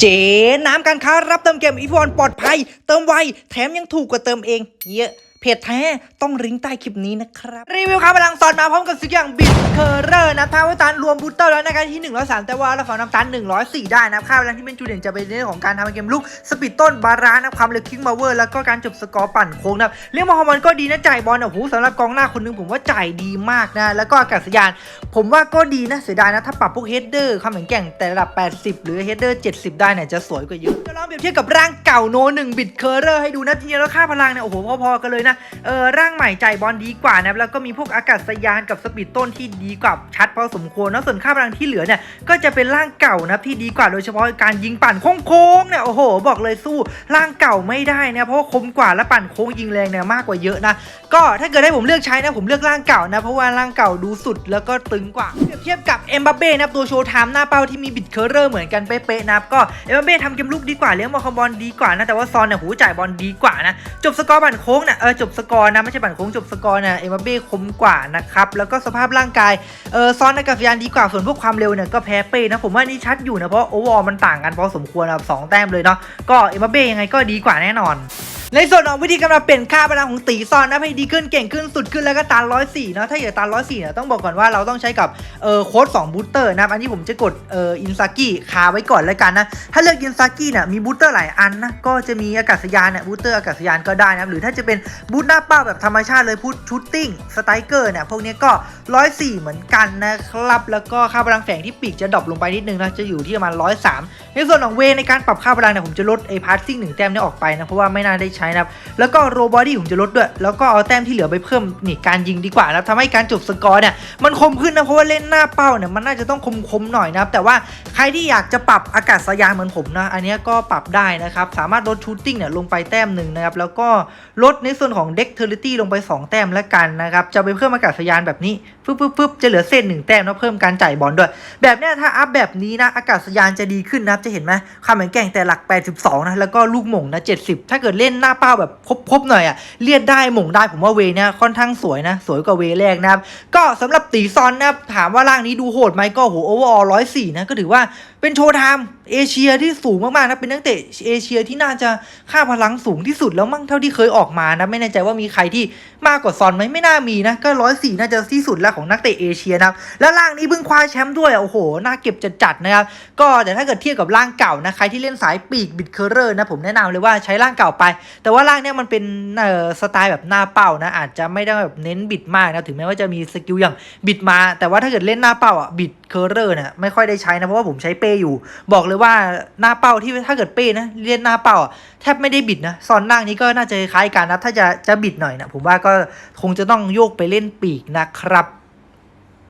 เจ๊น้ำการค้ารับเติมเกมอีฟอนปลอดภัย เติมไว แถมยังถูกกว่าเติมเองเยอะ เพจแท้ต้องลิงก์ใต้คลิปนี้นะครับ รีวิวค้าพลังซอนมาพร้อมกับสิ่งอย่างบิดเคอร์เรอร์นะท้าวิตานรวมบูสเตอร์แล้วนะครับที่ 103 แต่ว่าแล้วของน้ำตาล104 ได้นะค่าพลังที่เป็นจุดเด่นจะเป็นเรื่องของการทำเกมลุกสปีดต้นบารานะความเร็วคิงมาเวอร์แล้วก็การจบสกอร์ปั่นโค้งนะเรื่องมอฮอมอนก็ดีนะจ่ายบอลโอ้โหสำหรับกองหน้าคนหนึงผมว่าจ่ายดีมากนะแล้วก็อากาศยาน ผมว่าก็ดีนะเสียดายนะถ้าปรับพวกเฮดเดอร์ความแข็งแกร่งแต่ระดับ 80 หรือเฮดเดอร์ 70 ได้เนี่ยจะสวยกว่าเยอะจะลองเปรียบเทียบกับร่างเก่าโนหนึ่งบิตเคอร์เรอร์ให้ดูนะจริงๆแล้วค่าพลังเนี่ยโอ้โหพอๆกันเลยนะเออร่างใหม่ใจายบอลดีกว่านะแล้วก็มีพวกอากาศยานกับสปีดต้นที่ดีกว่าชัดพอสมควรนะส่วนค่าพลังที่เหลือเนี่ยก็จะเป็นร่างเก่านะที่ดีกว่าโดยเฉพาะการยิงปั่นโค้งๆเนี่ยโอ้โห บอกเลยสู้ร่างเก่าไม่ได้นะเพราะว่าคมกว่าและปั่นโค้งยิงแรงเนี่ยมากกว่าเยอะนะก็ถ้าเกิดให้ผมเลือกใช้นะผมเลือกร่างเก่านะเพราะว่าร่างเก่าดูสุดแล้วก็ตึงกว่าเปรียบเทียบกับเอ็มบัเป้นับตัวโชว์ไทม์หน้าเป้าที่มีบิดเคอร์เรอร์เหมือนกันเป๊ะๆนับก็เอ็มบัเป้ทำเกมลุกดีกว่าเลี้ยงบอลคอมบอลดีกว่านะแต่ว่าซอนเนี่ยหูจ่ายบอลดีกว่านะจบสกอร์ปั่นโค้งนะเออจบสกอร์นะไม่ใช่ปั่นโค้งจบสกอร์นะเอ็มบัปเป้คมกว่านะครับแล้วก็สภาพร่างกายเออซอนอากาศยานดีกว่าส่วนพวกความเร็วเนี่ยก็แพ้เป้นะผมว่านี่ชัดอยู่นะเพราะโอเวอร์มันต่างกันพอสมควรนะครับสองแต้มเลยเนาะก็เอ็มบัปเป้ยังไงก็ดีกว่าแน่นอน ในส่วนของวิธีการเปลี่ยนค่าพลังของตีซอนนะให้ดีขึ้นเก่งขึ้นสุดขึ้นแล้วก็ตานร้อยสี่เนาะถ้าอยากตานร้อยสี่เนี่ยต้องบอกก่อนว่าเราต้องใช้กับเอ่อโค้ดสองบูสเตอร์นะอันนี้ผมจะกดเอ่ออินซากิคาไว้ก่อนแล้วกันนะถ้าเลือกอินซากิเนี่ยมีบูสเตอร์หลายอันนะก็จะมีอากาศยานเนี่ยบูสเตอร์อากาศยานก็ได้นะหรือถ้าจะเป็นบูสหน้าเป้าแบบธรรมชาติเลยพูดชูตติ้งสไตรเกอร์เนี่ยพวกนี้ก็ร้อยสี่เหมือนกันนะครับแล้วก็ค่าพลังแฝงที่ปีกจะดรอปลงไปนิดนึงนะจะอยู่ที่ประมาณร้อยสามในส่วนของเวในการปรับค่าพลังเนี่ยผมจะลดไอ้พาร์ทซิ่งหนึ่งแต้มนี่ยออกไปนะเพราะว่าไม่น่าได้ใช้นะครับ แล้วก็โรบอดี้ผมจะลดด้วย แล้วก็เอาแต้มที่เหลือไปเพิ่มนี่การยิงดีกว่านะครับทำให้การจบสกอร์เนี่ยมันคมขึ้นนะเพราะว่าเล่นหน้าเป้าเนี่ยมันน่าจะต้องคมๆหน่อยนะครับแต่ว่าใครที่อยากจะปรับอากาศยานเหมือนผมนะอันนี้ก็ปรับได้นะครับสามารถลดชูตติ้งเนี่ยลงไปแต้มหนึ่งนะครับแล้วก็ลดในส่วนของเด็กเทอร์ลิตี้ลงไป 2 แต้มแล้วกันนะครับจะไปเพิ่มอากาศยานแบบนี้ฟึบฟึบฟึบจะเหลือเส้นหนึ่งแต้มแล้วเพิ่มการจ่ายบอลด้วย แบบนี้ถ้าอัพแบบนี้นะอากาศยานจะดีขึ้นนะครับจะเห็นไหมความแข็งแกร่งแต่หลัก 82นะแล้วก็ลูกหม่งนะ70 ถ้าเกิดเล่นหน้าเป้าแบบครบๆหน่อยอะเลียดได้หม่งได้ผมว่าเวเนี่ยค่อนข้างสวยนะ สวยกว่าเวแรกนะครับ ก็สำหรับตีซอนนะครับถามว่าร่างนี้ดูโหดไหมก็โหโอเวอร์ออร้อยสี่นะก็ถือว่าเป็นโชว์ไทม์เอเชียที่สูงมากๆนะเป็นนักเตะเอเชียที่น่าจะค่าพลังสูงที่สุดแล้วมั้งเท่าที่เคยออกมานะไม่แน่ใจว่ามีใครที่มากกว่าซอนไหมไม่น่ามีนะก็ร้อยสี่น่าจะที่สุดแล้วของนักเตะเอเชียนะแล้วร่างนี้เพิ่งคว้าแชมป์ด้วยโอ้โหน่าเก็บจัดนะครับก็แต่ถ้าเกิดเทียบกับร่างเก่านะใครที่เล่นสายปีกบิดเคอร์เรอร์นะผมแนะนำเลยว่าใช้ร่างเก่าไป แต่ว่าร่างเนี้ยมันเป็นเอ่อสไตล์แบบหน้าเป้านะอาจจะไม่ได้แบบเน้นบิดมากนะถึงแม้ว่าจะมีสกิลอย่างบิดมา แต่ว่าถ้าเกิดเล่นหน้าเป้าอะบิด เคอร์เรอร์เนี่ยไม่ค่อยได้ใช้นะ เพราะว่าผมใช้เป้อยู่ บอกเลยว่าหน้าเป้าที่ถ้าเกิดเป้นะเล่นหน้าเป้าแทบไม่ได้บิดนะซอนล่างนี้ก็น่าจะคล้ายกันนะถ้าจะจะบิดหน่อยนะผมว่าก็คงจะต้องโยกไปเล่นปีกนะครับ